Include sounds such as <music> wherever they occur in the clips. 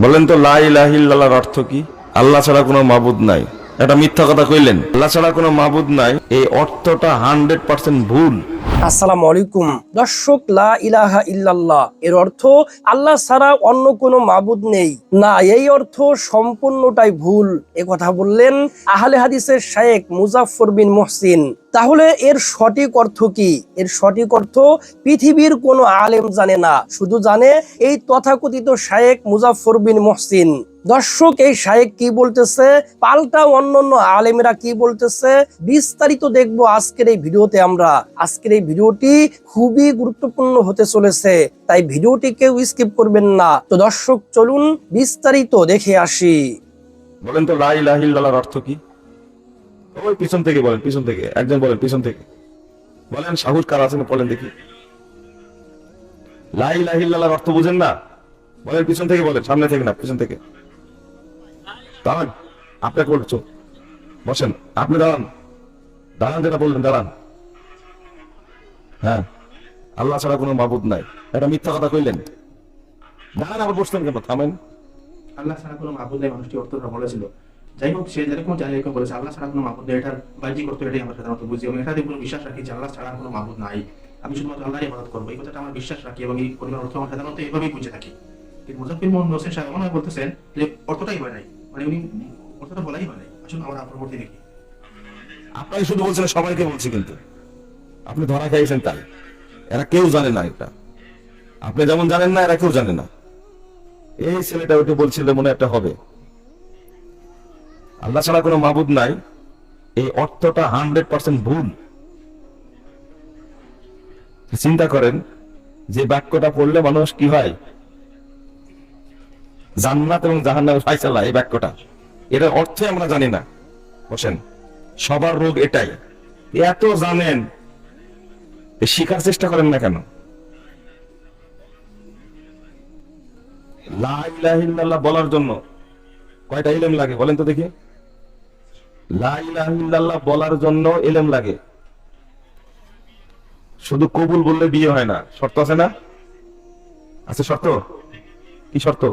বলেন তো লা ইলাহা ইল্লাল্লাহর অর্থ কি? আল্লাহ ছাড়া কোনো মাবুদ নাই। এটা মিথ্যা কথা কইলেন। আল্লাহ ছাড়া কোনো মাবুদ নাই। এই অর্থটা হান্ড্রেড পার্সেন্ট ভুল। আসসালামু আলাইকুম। দর্শক, লা ইলাহা ইল্লাল্লাহ। এর অর্থ, আল্লাহ ছাড়া অন্য কোনো মাবুদ নেই। না, এই অর্থ সম্পূর্ণটাই ভুল। এ কথা বললেন আহলে হাদিসের শায়েক মুজাফফর বিন মুহসিন। তাহলে এর সঠিক অর্থ কি? এর সঠিক অর্থ, পৃথিবীর কোনো আলেম জানে না। শুধু জানে এই তথাকথিত শায়েক মুজাফফর বিন মুহসিন। দর্শক, এই শায়েক কি বলতেছে? পাল্টা অন্যান্য আলেমেরা কি বলতেছে? বিস্তারিত দেখব আজকের এই ভিডিওতে আমরা। আজকের এই ভিডিওটি খুবই গুরুত্বপূর্ণ হতে চলেছে, তাই ভিডিওটি কেউ স্কিপ করবেন না। তো দর্শক, চলুন বিস্তারিত দেখে আসি। বলেন তো, লা ইলাহা ইল্লাল্লাহর অর্থ কি? ওই পিছন থেকে বলেন, পিছন থেকে, একজন বলেন, পিছন থেকে। বলেন সাহস কার আছেন বলেন দেখি। লা ইলাহা ইল্লাল্লাহর অর্থ বুঝেন না? বলেন, পিছন থেকে বলেন, সামনে থেকে না, পিছন থেকে। দাঁড়ান বসেন, আপনি দাঁড়ান। দাঁড়ান, যেটা বললেন, দাঁড়ান। হ্যাঁ আল্লাহ ছাড়া কোনো মাবুদ নাই। এটা মিথ্যা কথা কইলেন। দাঁড়ান, আবার বসতেন কেন? থামেন। আল্লাহ ছাড়া কোনো মাহবুদ নেই, মানুষটি অর্থটা বলেছিল। যাই হোক, সে যেরকম জানে এরকম বলেছে, আল্লাহ ছাড়া কোনো মাহবুদ নেই, এটার অর্থ এটাই আমরা সাধারণত বুঝি। এবং কোনো বিশ্বাস রাখি যে আল্লাহ ছাড়া কোনো মাহবুদ নাই। আমি শুধুমাত্র আল্লাহর ইবাদত করব, এই কথাটা আমার বিশ্বাস রাখি এবং এই অর্থ আমরা সাধারণত এইভাবেই বুঝে থাকি। কিন্তু মুজাফির মোহাম্মদ হোসেন সাহেব মনে বলতেছেন যে অর্থটাই হয় নাই। মানে দেখি। আপনাকে শুধু বলছেন সবাইকে বলছি কিন্তু। আপনি ধরা তাই। এরা কেউ জানে না এটা। আপনি যেমন জানেন না, এরা কেউ জানে না। এই ছেলেটা মনে একটা হবে। আল্লাহ ছাড়া কোনো মাবুদ নাই। এই অর্থটা হান্ড্রেড পার্সেন্ট ভুল। চিন্তা করেন, যে বাক্যটা পড়লে মানুষ কি হয়? জান্নাত এবং জাহান্নামের ফাইসালা এই বাক্যটা। এটার অর্থই আমরা জানি না। বসেন, সবার রোগ এটাই। এত জানেন, এ শিখার চেষ্টা করেন না কেন? লা বলার জন্য কয়টা ইলেম লাগে বলেন তো দেখি। লা ইলাহা ইল্লাল্লাহ বলার জন্য ইলেম লাগে। শুধু কবুল বললে বিয়ে হয় না। শর্ত আছে না? আছে শর্ত? কি শর্ত?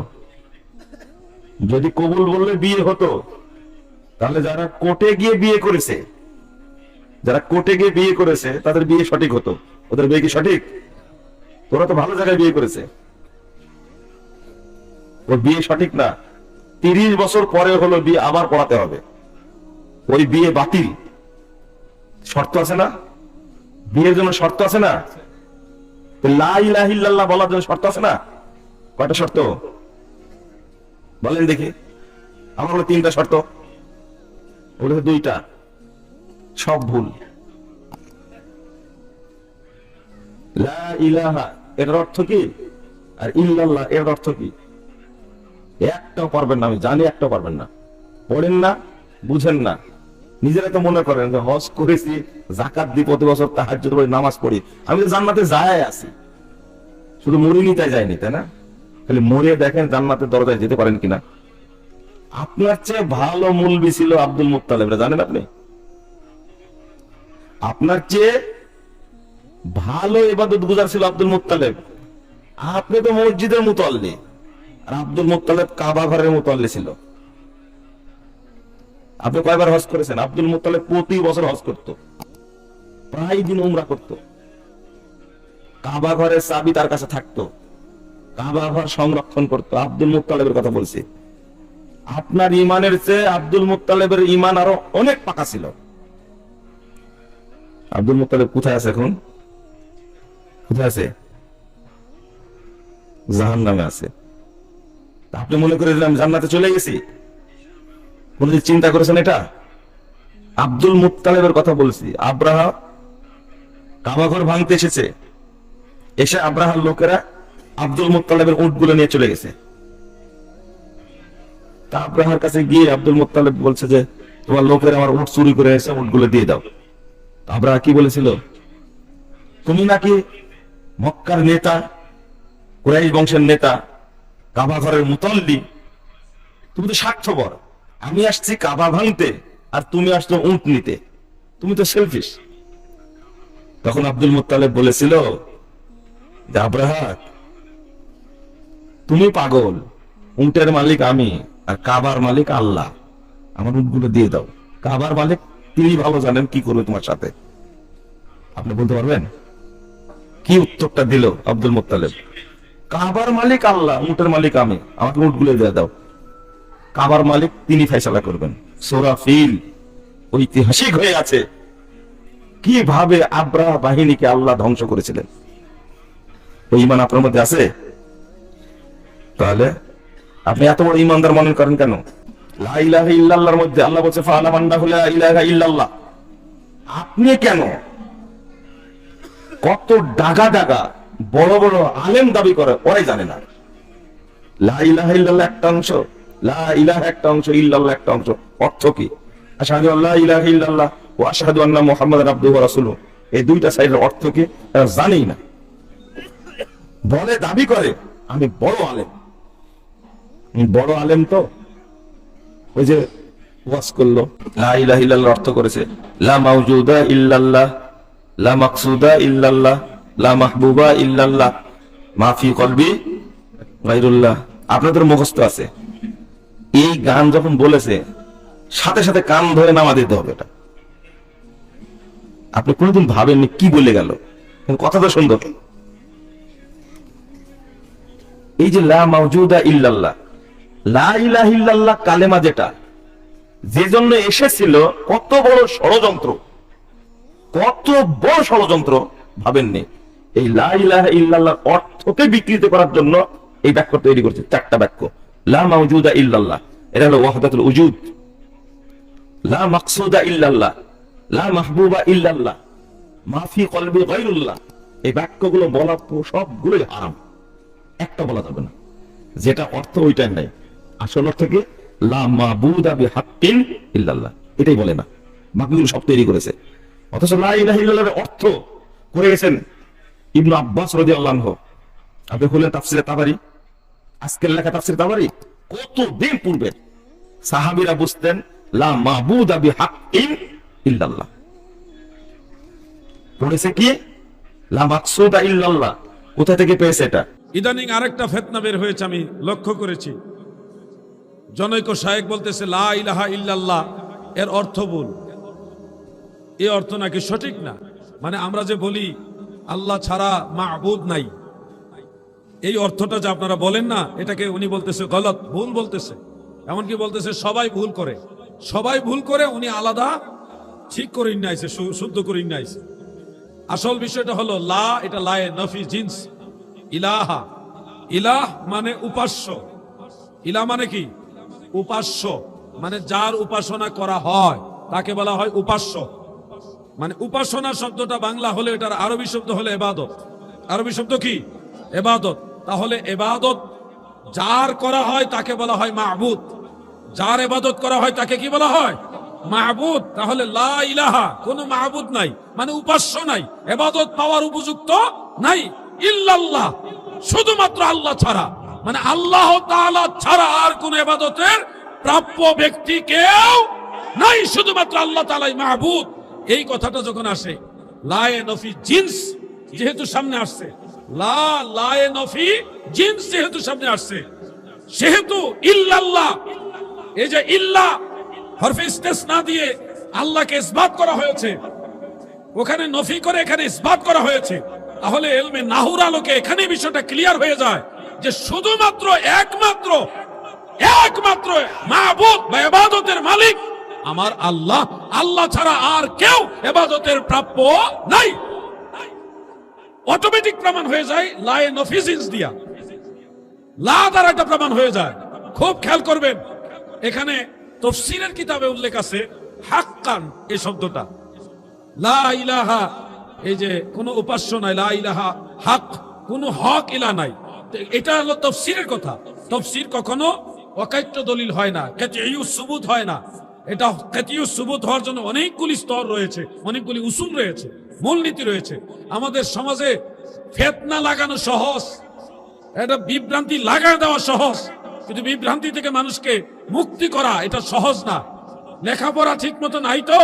যদি কবুল বললে বিয়ে হতো, তাহলে যারা কোর্টে গিয়ে বিয়ে করেছে, যারা কোর্টে গিয়ে বিয়ে করেছে, তাদের বিয়ে সঠিক হতো। ওদের বিয়ে কি সঠিক? তোরা তো ভালো জায়গায় বিয়ে করেছে। ওর বিয়ে সঠিক না। তিরিশ বছর পরে হলো বিয়ে আবার পড়াতে হবে। ওই বিয়ে বাতিল। শর্ত আছে না? বিয়ের জন্য শর্ত আছে না? তো লা ইলাহা বলার জন্য শর্ত আছে না? কয়টা শর্ত? বলেন দেখি। আমার হলো তিনটা শর্ত। ওগুলো দুইটা। সব ভুল। লা ইলাহা, এর অর্থ কি? আর ইল্লাল্লাহ, এর অর্থ কি? একটাও পারবেন না, আমি জানি একটাও পারবেন না। পড়েন না, বুঝেন না। নিজেরা তো মনে করেন যে হজ করেছি জাকাত দিই প্রতি বছর তাহার জন্য নামাজ পড়ি। আমি তো জান্নাতে যায় আছি শুধু মরিনি তাই যায়নি, তাই না? খালি মরে দেখেন জান্নাতের দরজায় যেতে পারেন কিনা। আপনার চেয়ে ভালো মূলবি ছিল আব্দুল মুক্তালেব জানেন আপনি? আপনার চেয়ে ভালো ইবাদত গুজার ছিল আব্দুল মুক্তালেব আপনি তো মসজিদের মুতল্লি, আর আব্দুল মুক্তালেব কাবা ঘরের মুতল্লি ছিল। আপনি কয়বার হজ করেছেন? আব্দুল মুক্তালেব প্রতি বছর হজ করত। প্রায় দিন উমরা করত। কাবা ঘরের চাবি তার কাছে থাকতো। কাবা ঘর সংরক্ষণ করতো আব্দুল মুক্তালেবের কথা বলছি। আপনার ইমানের চেয়ে আব্দুল মুক্তালেবের ইমান আরও অনেক পাকা ছিল। আব্দুল মুক্তালেব কোথায় আছে এখন? কোথায় আছে? জাহান নামে আছে আপনি মনে করে দিলাম জান্নাতে চলে গেছি? কোনদিন চিন্তা করেছেন এটা? আব্দুল মুক্তালেবের কথা বলছি। আব্রাহা কাবাঘর ভাঙতে এসেছে। এসে আব্রাহার লোকেরা আব্দুল মুক্তালেবের উটগুলো নিয়ে চলে গেছে। তা আব্রাহার কাছে গিয়ে আব্দুল মুক্তালেব বলছে যে, তোমার লোকের আমার উট চুরি করে এসে উটগুলো দিয়ে দাও। আব্রাহা কি বলেছিল? তুমি নাকি মক্কার নেতা, কুরাইশ বংশের নেতা, কাবা ঘরের মুতল্লি? তুমি তো স্বার্থপর। আমি আসছি কাবা ভাঙতে আর তুমি আসছো উঁট নিতে। তুমি তো সেলফিশ তখন আব্দুল মুত্তালেব বলেছিল যে আব্রাহাত তুমি পাগল, উটের মালিক আমি আর কাবার মালিক আল্লাহ। আমার উটগুলো দিয়ে দাও। কাবার মালিক, তিনি ভালো জানেন কি করবে তোমার সাথে। আপনি বলতে পারবেন? কি উত্তরটা দিল আব্দুল মোত্তালেব? কাবার মালিক আল্লাহ, উটের মালিক আমি। আমাকে উটগুলো দিয়ে দাও। কাবার মালিক, তিনি ফেসলা করবেন। সোরা ফিল ঐতিহাসিক হয়ে আছে। কীভাবে আব্রাহ বাহিনীকে আল্লাহ ধ্বংস করেছিলেন? ওই ইমান আপনার মধ্যে আছে? তাহলে? আপনি এত বড় ইমানদার মনে করেন কেন? লা ইল্লাল্লাহর মধ্যে আল্লাহ বলছে ফাআলা মান দাখুলা ইলাহা ইল্লাল্লাহ। আপনি কেন কত ডাগা ডাগা বড় বড় আলেম দাবি করে, ওরাই জানে না। লা ইলাহা ইল্লাল্লাহ একটা অংশ, লা ইলাহা একটা অংশ, ইল্লাল্লাহ একটা অংশ, অর্থ কি? আশহাদু আল্লা ইলাহা ইল্লাল্লাহ ওয়া আশহাদু আন্না মুহাম্মাদান আবদুহু ওয়া এই দুইটা সাইডের অর্থ কি? জানেই না। বলে, দাবি করে, আমি বড় আলেম। বড় আলেম তো? ওই যে ওয়াজ করল। লা ইলাহা ইল্লাল্লাহ অর্থ করেছে। লা মাওজুদা ইল্লাল্লাহ, লা মাকসুদা ইল্লাল্লাহ, লা মাহবুবা ইল্লাল্লাহ, মা ফি কলবি গায়রুল্লাহ। আপনাদের মুখস্থ আছে। এই গান যখন বলেছে, সাথে সাথে কান ধরে নামা দিতে হবে এটা। আপনি কোনোদিন ভাবেননি কি বলে গেল? কথা তো সুন্দর। এই যে লা মাওজুদা ইল্লাল্লাহ লা ইলাহা ইল্লাল্লাহ কালেমা যেটা, যে জন্য এসেছিল কত বড় ষড়যন্ত্র, কত বড় ষড়যন্ত্র ভাবেননি। এই লা ইলাহা ইল্লাল্লাহর অর্থকে বিকৃত করার জন্য এই বাক্য তৈরি করছে, চারটা বাক্য। এটা হলো ওয়াহদাতুল উজুদ। লা মাকসুদা লা মাহবুবা মাফি কলবি এই বাক্যগুলো বলা সবগুলোই হারাম, একটা বলা যাবে না। যেটা অর্থ ওইটাই নাই। আসল অর্থ কি? লা মাবুদা বিহাক্কিন ইল্লাল্লাহ। এটাই বলে না। বাকিগুলো সব তৈরি করেছে। অথচ অর্থ করে গেছেন ইবনু আব্বাস রাদিয়াল্লাহু আনহু। আপনি খুললেন তাফসিরে তাবারি? আজকের লেখা তাফসিরে তাবারি? কত দিন পূর্বে সাহাবীরা বুঝতেন, লা মাবুদা বিহাক্কিন ইল্লাল্লাহ। পড়েছে কি? লা ইল্লাল্লাহ। কোথা থেকে পেয়েছে এটা? ইদানিং আরেকটা ফেতনা বের হয়েছে আমি লক্ষ্য করেছি। জনৈক শায়েক বলতেছে, লা ইলাহা ইল্লাল্লাহ। এর অর্থ ভুল। এ অর্থ নাকি সঠিক না? মানে আমরা যে বলি, আল্লাহ ছাড়া মাহবুদ নাই। এই অর্থটা যে আপনারা বলেন না, এটাকে উনি বলতেছে গলত, ভুল বলতেছে। এমনকি বলতেছে, সবাই ভুল করে। সবাই ভুল করে, উনি আলাদা ঠিক করে নাইছে শুদ্ধ করে নাইছে আসল বিষয়টা হলো, লা, এটা লায়ে নফি, জিন্স। ইলাহা। ইলাহ মানে উপাস্য। ইলা মানে কি? উপাস্য মানে যার উপাসনা করা হয়, তাকে বলা হয় উপাস্য। মানে উপাসনা শব্দটা বাংলা হলে এটার আরবি শব্দ হলে এবাদত। আরবি শব্দ কি? এবাদত। তাহলে এবাদত যার করা হয় তাকে বলা হয় মাহবুদ যার এবাদত করা হয় তাকে কি বলা হয়? মাহবুদ তাহলে লা ইলাহা, কোনো মাহবুদ নাই মানে উপাস্য নাই, এবাদত পাওয়ার উপযুক্ত নাই, ইল্লাল্লাহ, শুধুমাত্র আল্লাহ ছাড়া। মানে আল্লাহ তাআলা ছাড়া আর কোন এবাদতের প্রাপ্য ব্যক্তি কেউ নাই, শুধুমাত্র আল্লাহ তাআলাই মাহবুদ। এই কথাটা যখন আসে লায়ে নফি জিন্স যেহেতু সামনে আসছে, লা নফি জিন্স যেহেতু সামনে আসছে, সেহেতু ইল্লাল্লাহ, এই যে দিয়ে করা হয়েছে, ওখানে নফি করে এখানে করা হয়েছে, তাহলে এলমে নাহুর আলোকে এখানে বিষয়টা ক্লিয়ার হয়ে যায়। যে শুধুমাত্র একমাত্র একমাত্র মাহবুদ বা এবাদতের মালিক। আমার আল্লাহ আল্লাহ ছাড়া আর কেউ এবাদতের প্রাপ্য নাই। অটোমেটিক প্রমাণ হয়ে যায় লায়ে নফিজিন্স দিয়া। লা দ্বারা একটা প্রমাণ হয়ে যায়। খুব খেয়াল করবেন, এখানে তফসিরের কিতাবে উল্লেখ আছে, হাক্কান এই শব্দটা। লা ইলাহা, এই যে কোনো উপাস্য নাই, লা ইলাহা, হক, কোনো হক ইলা নাই। এটা হলো তফসিরের কথা। তফসির কখনো অকাট্য দলিল হয় না সুবুত হয় না। এটা কেতিউ সুবুত হওয়ার জন্য অনেকগুলি স্তর রয়েছে, অনেকগুলি উসুল রয়েছে, মূলনীতি রয়েছে। আমাদের সমাজে ফেতনা লাগানো সহজ এটা বিভ্রান্তি লাগায় দেওয়া সহজ। কিন্তু বিভ্রান্তি থেকে মানুষকে মুক্তি করা এটা সহজ না। লেখাপড়া ঠিক মতো নাই তো?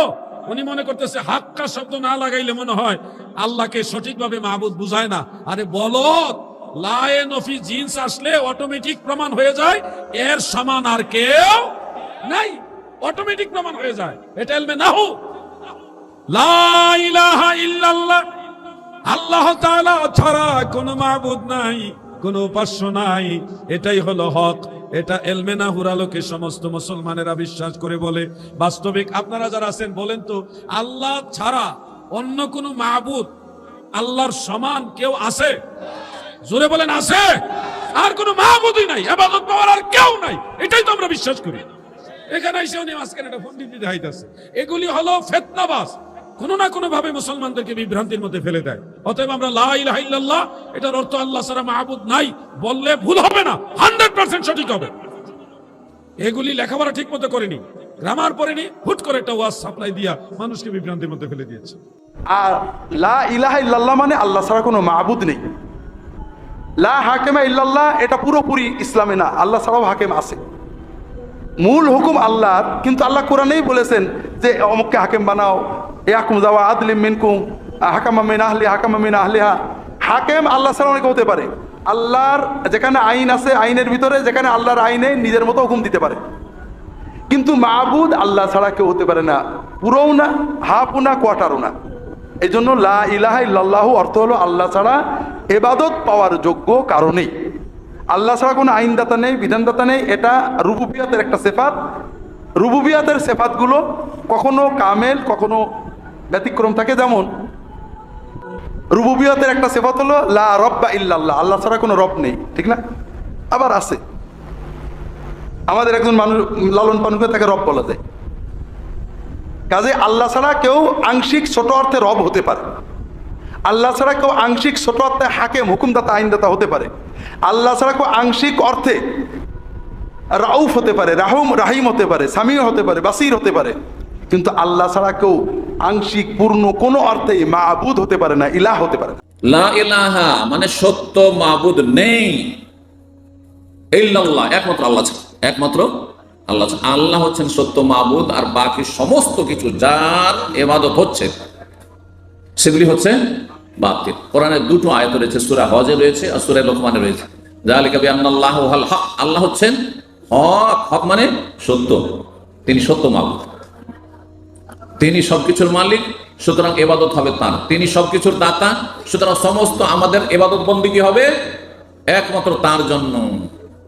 উনি মনে করতেছে, হাক্কা শব্দ না লাগাইলে মনে হয় আল্লাহকে সঠিকভাবে মাহবুদ বুঝায় না। আরে বলো লায়ে নফি জিন্স আসলে অটোমেটিক প্রমাণ হয়ে যায়। এর সমান আর কেউ নাই। অটোমেটিক প্রমাণ হয়ে যায়। এটা এলমে ইল্লাল্লাহ। আল্লাহ ছাড়া নাই, কোনো উপাস্য নাই। এটাই হলো হক। এটা সমস্ত মুসলমানেরা বিশ্বাস করে বলে। বাস্তবিক আপনারা যারা আছেন, বলেন তো, আল্লাহ ছাড়া অন্য কোনো মাবুদ, আল্লাহর সমান কেউ আছে? জোরে বলেন, আছে? আর কোনো মাহবুদই নাই, আবাদত পাওয়ার আর কেউ নাই। এটাই তো আমরা বিশ্বাস করি। এখানে এসে উনি মাঝখানে একটা ফন্ডিত দিতে হাইতাছে। এগুলি হলো ফেতনাবাস কোনো না কোনো ভাবে মুসলমানদেরকে বিভ্রান্তির মধ্যে ফেলে দেয়। অতএব আমরা লা ইলাহা ইল্লাল্লাহ, এটার অর্থ আল্লাহ ছাড়া মাহবুদ নাই, বললে ভুল হবে না। হান্ড্রেড পার্সেন্ট সঠিক হবে। এগুলি লেখাপড়া ঠিক মতো করেনি, গ্রামার পড়েনি, হুট করে একটা ওয়াজ সাপ্লাই দিয়া মানুষকে বিভ্রান্তির মধ্যে ফেলে দিয়েছে। আর লা ইলাহা ইল্লাল্লাহ মানে আল্লাহ ছাড়া কোনো মাহবুদ নেই। লা হাকেমা ইল্লাল্লাহ, এটা পুরোপুরি ইসলামে না। আল্লাহ ছাড়াও হাকেম আছে। মূল হুকুম আল্লাহর, কিন্তু আল্লাহ কোরআনেই বলেছেন যে, অমুককে হাকেম বানাও। ইয়াকুম যাওয়া আদলিম মিনকুম, হাকামা মিন আহলি, হাকামা মিন আহলিহা। হাকেম আল্লাহ ছাড়া অনেকে হতে পারে। আল্লাহর যেখানে আইন আছে, আইনের ভিতরে যেখানে আল্লাহর আইনে নিজের মতো হুকুম দিতে পারে। কিন্তু মাহবুদ আল্লাহ ছাড়া কেউ হতে পারে না। পুরোও না, হাফও না কোয়াটারও না। এই জন্য লা ইল্লাল্লাহু অর্থ হলো আল্লাহ ছাড়া এবাদত পাওয়ার যোগ্য কারণেই। আল্লাহ ছাড়া কোনো আইনদাতা নেই, বিধানদাতা নেই, এটা রুবুবিয়াতের একটা সেফাত। রুবুবিয়াতের সেফাতগুলো কখনো কামেল, কখনো ব্যতিক্রম থাকে যেমন, রুবুবিয়াতের একটা সেফাত হলো লা রব রব্বা ইল্লাল্লাহ, আল্লাহ ছাড়া কোনো রব নেই, ঠিক না? আবার আছে। আমাদের একজন মানুষ লালন পালন করে তাকে রব বলা যায়। কাজে আল্লাহ ছাড়া কেউ আংশিক ছোট অর্থে রব হতে পারে। আল্লাহ ছাড়া কেউ আংশিক ছোট অর্থে হাকেম, হুকুমদাতা, আইনদাতা হতে পারে। আল্লাহ ছাড়া কেউ আংশিক অর্থে রাউফ হতে পারে, রাহুম, রাহিম হতে পারে সামিও হতে পারে, বাসির হতে পারে। কিন্তু আল্লাহ ছাড়া কেউ আংশিক, পূর্ণ কোনো অর্থে মাহবুদ হতে পারে না, ইলাহ হতে পারে ইলাহা মানে সত্য মাবুদ নেই। একমাত্র আল্লাহ ছাড়া। একমাত্র আল্লাহ আল্লাহ হচ্ছেন সত্য মাবুদ আর বাকি সমস্ত কিছু যার এবাদত হচ্ছে, সেগুলি হচ্ছে বাতিল। কোরআনের দুটো আয়ত রয়েছে, সুরা হজে রয়েছে আর সূরা লোকমানে রয়েছে। যালিকা বিআন্নাল্লাহু আল হক। আল্লাহ হচ্ছেন হক। হক মানে সত্য। তিনি সত্য মাবুদ। তিনি সবকিছুর মালিক, সুতরাং এবাদত হবে তার। তিনি সবকিছুর দাতা, সুতরাং সমস্ত আমাদের এবাদত বন্দী কি হবে? একমাত্র তার জন্য।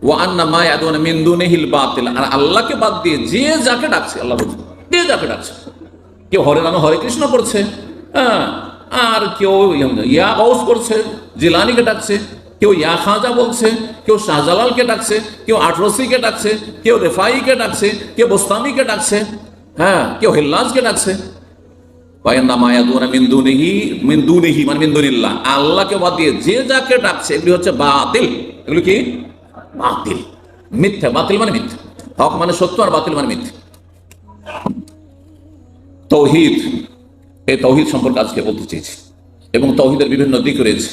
ও আন্না মায় আদওয়ানা মিন দুনিহিল বাতিল। আর আল্লাহকে বাদ দিয়ে যে যাকে ডাকছে, আল্লাহ বলছে, যে যাকে ডাকছে। কেউ হরে নামে হরে কৃষ্ণ করছে হ্যাঁ আর কেউ ইয়া গৌস করছে, জিলানিকে ডাকছে, কেউ ইয়া খাজা বলছে, কেউ শাহজালালকে ডাকছে, কেউ আটরসিকে ডাকছে, কেউ রেফাইকে ডাকছে, কেউ বোস্তামিকে ডাকছে হ্যাঁ কেউ হেল্লাজকে ডাকছে। মানে আল্লাহকে বাদ দিয়ে যে যাকে ডাকছে, এগুলি হচ্ছে বাতিল। এগুলি কি? বাতিল। মিথ্যা, বাতিল মানে মিথ্যা। হক মানে সত্য আর বাতিল মানে মিথ্যা। তৌহিদ, এই তৌহিদ সম্পর্কে আজকে বলতে চেয়েছি। এবং তৌহিদের বিভিন্ন দিক রয়েছে।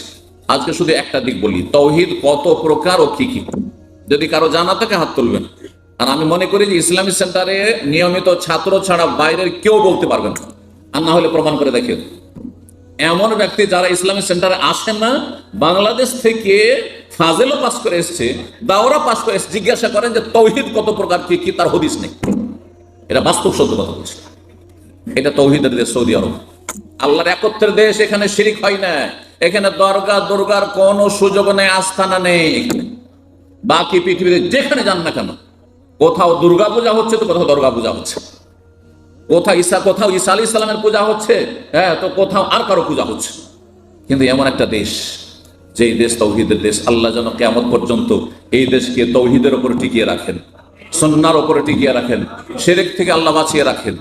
আজকে শুধু একটা দিক বলি। তৌহিদ কত প্রকার ও কি কি? যদি কারও জানা থাকে, হাত তুলবেন। আর আমি মনে করি যে ইসলামী সেন্টারে নিয়মিত ছাত্র ছাড়া বাইরের কেউ বলতে পারবে না। আর না হলে প্রমাণ করে দেখে এমন ব্যক্তি যারা ইসলামী সেন্টারে আসেন না, বাংলাদেশ থেকে ফাজেলও পাস করে এসছে দাওরা পাস করে এসছে, জিজ্ঞাসা করেন যে তৌহিদ কত প্রকার, কি কি তার হদিস নেই। এটা বাস্তব সত্য কথা বলছে। এটা তৌহিদের দেশ, সৌদি আরব। আল্লাহর একত্রের দেশ, এখানে শিরিক হয় না। এখানে দরগা, দুর্গার কোন সুযোগ নেই, আস্থানা নেই। বাকি পৃথিবীতে যেখানে যান না কেন, কোথাও দুর্গা পূজা হচ্ছে তো কোথাও দুর্গা পূজা হচ্ছে। কোথাও ঈসা কোথাও ঈসা আলী ইসলামের পূজা হচ্ছে হ্যাঁ তো কোথাও আর কারও পূজা হচ্ছে কিন্তু এমন একটা দেশ যে দেশ তৌহিদের দেশ, আল্লাহ যেন কেমন পর্যন্ত এই দেশকে তৌহিদের উপরে টিকিয়ে রাখেন সন্ন্যার উপরে টিকিয়ে রাখেন সেরেক থেকে আল্লাহ বাঁচিয়ে রাখেন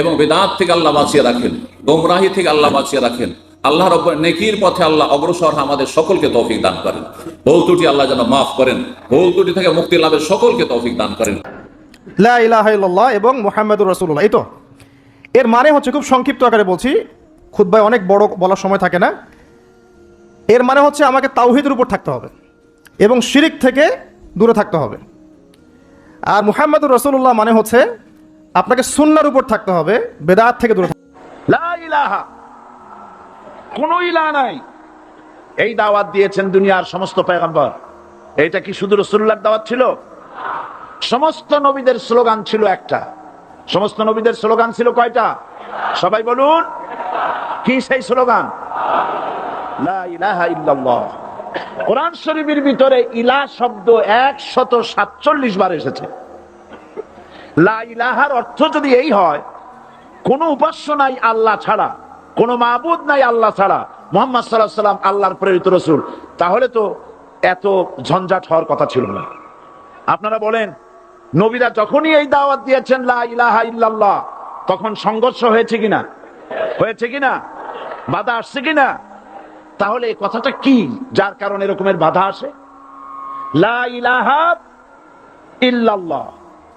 এবং বেদাত থেকে আল্লাহ বাঁচিয়ে রাখেন, গোমরাহি থেকে আল্লাহ বাঁচিয়ে রাখেন। আল্লাহর ওপর নেকির পথে আল্লাহ অগ্রসর আমাদের সকলকে তৌফিক দান করেন। ভুল ত্রুটি আল্লাহ যেন মাফ করেন, ভুল ত্রুটি থেকে মুক্তি লাভের সকলকে তৌফিক দান করেন। এবং মোহাম্মদুর রসুল্লাহ এই তো, এর মানে হচ্ছে খুব সংক্ষিপ্ত আকারে বলছি খুদ্ায় অনেক বড় বলার সময় থাকে না। এর মানে হচ্ছে আমাকে তাওহিদের উপর থাকতে হবে এবং শিরিক থেকে দূরে থাকতে হবে। আর মুহাম্মদুর রসুল্লাহ মানে হচ্ছে আপনাকে সুন্নার উপর থাকতে হবে, বেদাত থেকে দূরে ইলা নাই। এই দাওয়াত দিয়েছেন দুনিয়ার সমস্ত পেগম্বর এটা কি শুধু রসুল্লাহর দাওয়াত ছিল? সমস্ত নবীদের স্লোগান ছিল একটা। সমস্ত নবীদের স্লোগান ছিল কয়টা? সবাই বলুন, কি সেই স্লোগান? কোরআন শরীফের ভিতরে ইলা শব্দ একশত সাতচল্লিশ বার এসেছে। লা ইলাহার অর্থ যদি এই হয়, কোন উপাস্য নাই আল্লাহ ছাড়া, কোন মাবুদ নাই আল্লাহ ছাড়া, মোহাম্মদ সাল্লাহ আল্লাহর প্রেরিত রসুল, তাহলে তো এত ঝঞ্ঝাট হওয়ার কথা ছিল না। আপনারা বলেন, নবীরা যখনই এই দাওয়াত দিয়েছেন লা ইলাহা ইল্লাল্লাহ, তখন সংঘর্ষ হয়েছে কিনা? হয়েছে কিনা? বাধা আসছে কিনা? তাহলে এই কথাটা কি? যার কারণে এরকমের বাধা আসে? ইল্লাল্লাহ।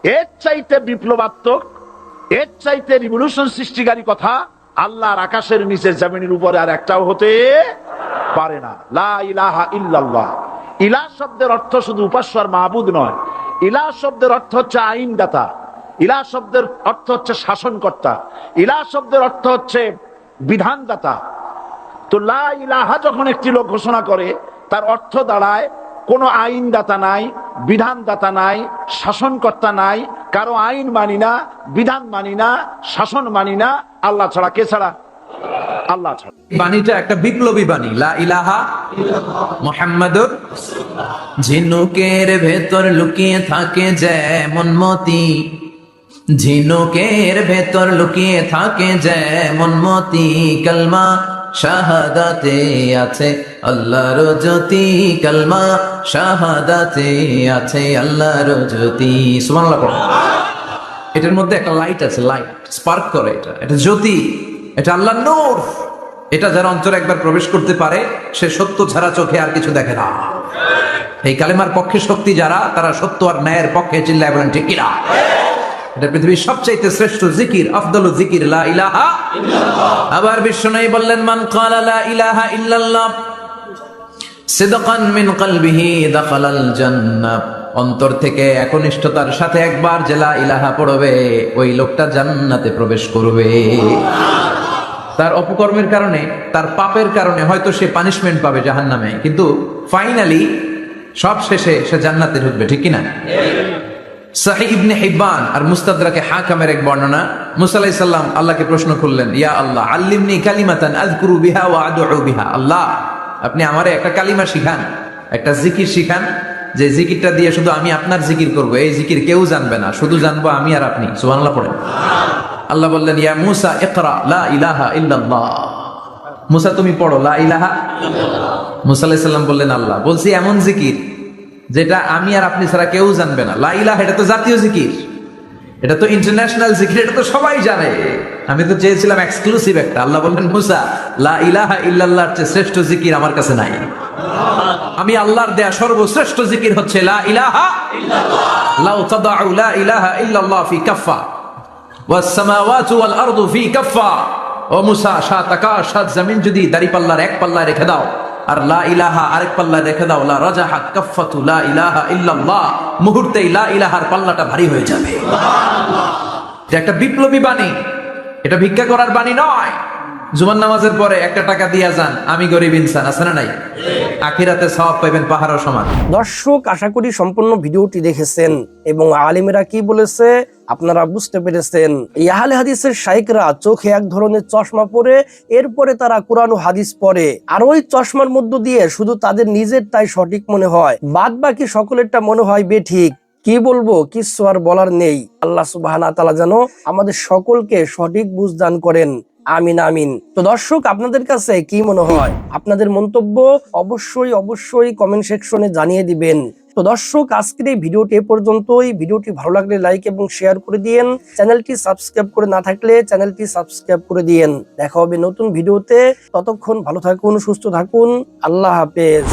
এর চাইতে বিপ্লবাত্মক, এর চাইতে রিভলিউশন সৃষ্টিকারী কথা আল্লাহর আকাশের নিচের জমিনের উপরে আর একটাও হতে পারে না। লা ইলাহা ইল্লাল্লাহ। ইলা শব্দের অর্থ শুধু উপাস্য আর মাহবুদ নয়। ইলা শব্দের অর্থ হচ্ছে আইনদাতা। ইলা শব্দের অর্থ হচ্ছে শাসনকর্তা। ইলা শব্দের অর্থ হচ্ছে বিধানদাতা। তো লা ইলাহা যখন একটি লোক ঘোষণা করে, তার অর্থ দাঁড়ায়, কোনো আইনদাতা নাই, বিধানদাতা নাই, শাসনকর্তা নাই, কারও আইন মানি না, বিধান মানি না, শাসন মানি না, আল্লাহ ছাড়া কে ছাড়া? আল্লাহ ছাড়া। বাণীটা একটা বিপ্লবী বাণী, লা ইলাহা ঝিনুকের ভেতর লুকিয়ে থাকে যেমন মতি। ঝিনুকের ভেতর লুকিয়ে থাকে যেমন মতি। কলমা শাহাদাতে আছে আল্লাহর জ্যোতি কলমা, শাহাদাতে আছে আল্লাহর জ্যোতি। সুবহানাল্লাহ, পড়ো। এটার মধ্যে একটা লাইট আছে লাইট স্পার্ক করে এটা। এটা জ্যোতি, এটা আল্লাহ নূর। এটা যারা অন্তরে একবার প্রবেশ করতে পারে, সে সত্য ছাড়া চোখে আর কিছু দেখে না। এই কালেমার পক্ষে শক্তি যারা, তারা সত্য আর ন্যায়ের পক্ষে চিল্লায় বলেন, ঠিক কিনা? এটা পৃথিবীর সবচাইতে শ্রেষ্ঠ জিকির, আফদল জিকির, লা ইলাহা আবার বিশ্বনবী বললেন, মান ক্বালা লা ইলাহা ইল্লাল্লাহ, সিদকান মিন কলবিহি দাখালাল জান্নাহ। অন্তর থেকে একনিষ্ঠতার সাথে একবার জেলা ইলাহা পড়বে, ওই লোকটা জান্নাতে প্রবেশ করবে। তার অপকর্মের কারণে, তার পাপের কারণে হয়তো সে পানিশমেন্ট পাবে জাহান্নামে, কিন্তু ফাইনালি সব শেষে সে জান্নাতে ঢুকবে, ঠিক কিনা? এক বর্ণনা। আল্লাহকে প্রশ্ন ইয়া আল্লাহ, আল্লিমনি বিহা ওয়া আদউ বিহা। আল্লাহ, আপনি আমারে একটা কালিমা শিখান, একটা জিকির শিখান, যে জিকিরটা দিয়ে শুধু আমি আপনার জিকির করব, এই জিকির কেউ জানবে না, শুধু জানব আমি আর আপনি। আল্লাহ বললেন, ইয়া মুসা লা ইলাহা মুসা, তুমি পড়ো, লা ইলাহা মুসা বললেন, আল্লাহ। বলছি, এমন জিকির যেটা আমি আর আপনি ছাড়া কেউ জানবে না। লা ইলাহা এটা তো জাতীয় জিকির। এটা তো ইন্টারন্যাশনাল জিকির, এটা তো সবাই জানে। আমি তো চেয়েছিলাম এক্সক্লুসিভ একটা। আল্লাহ বললেন, মুসা, লা ইলাহা ইল্লাল্লাহর চেয়ে শ্রেষ্ঠ জিকির আমার কাছে নাই। আমি আল্লাহর দেয়া সর্বশ্রেষ্ঠ জিকির হচ্ছে, লা ইলাহা লাউ তাদাউ লা ইলাহা ইল্লাল্লাহ ফি কাফা ওয়াস সামাওয়াতু ওয়াল আরদু ফি কাফা ও মুসা, সাত আকাশ, সাত জমিন যদি দাড়ি পাল্লার এক পাল্লায় রেখে দাও। আর লা ইলাহা আরেক পাল্লায় রেখে দাও লা রাজাহা কাফাতু লা ইলাহা ইল্লাল্লাহ। মুহূর্তেই লা ইলাহার পাল্লাটা ভারী হয়ে যাবে। <laughs> এটা একটা বিপ্লবী বাণী। এটা ভিক্ষা করার বাণী নয়। জুমান নামাজের পরে একটা টাকা দিয়া যান আমি গরিব ইনসান আছে না নাই? আখিরাতে সওয়াব পাইবেন পাহাড়ও সমান। দর্শক আশা করি সম্পূর্ণ ভিডিওটি দেখেছেন এবং আলিমেরা কি বলেছে? আপনারা বুঝতে পেরেছেন, এই আহলে হাদিসের শাইকরা চোখে এক ধরনের চশমা পরে, এরপরে তারা কোরআন হাদিস পড়ে। আর ওই চশমার মধ্য দিয়ে শুধু তাদের নিজেরটাই সঠিক মনে হয়। বাদ বাকি সকলেরটা মনে হয় বেঠিক। কি বলব কিছু আর বলার নেই। আল্লাহ সুবাহ তালা যেন আমাদের সকলকে সঠিক বুঝ দান করেন। আমিন আমিন। তো দর্শক, আপনাদের কাছে কি মনে হয়? আপনাদের মন্তব্য অবশ্যই অবশ্যই কমেন্ট সেকশনে জানিয়ে দিবেন। তো দর্শক, আজকের এই ভিডিওটি এ পর্যন্তই। ভিডিওটি ভালো লাগলে লাইক এবং শেয়ার করে দিয়েন। চ্যানেলটি সাবস্ক্রাইব করে না থাকলে চ্যানেলটি সাবস্ক্রাইব করে দিয়েন। দেখা হবে নতুন ভিডিওতে। ততক্ষণ ভালো থাকুন, সুস্থ থাকুন। আল্লাহ হাফেজ।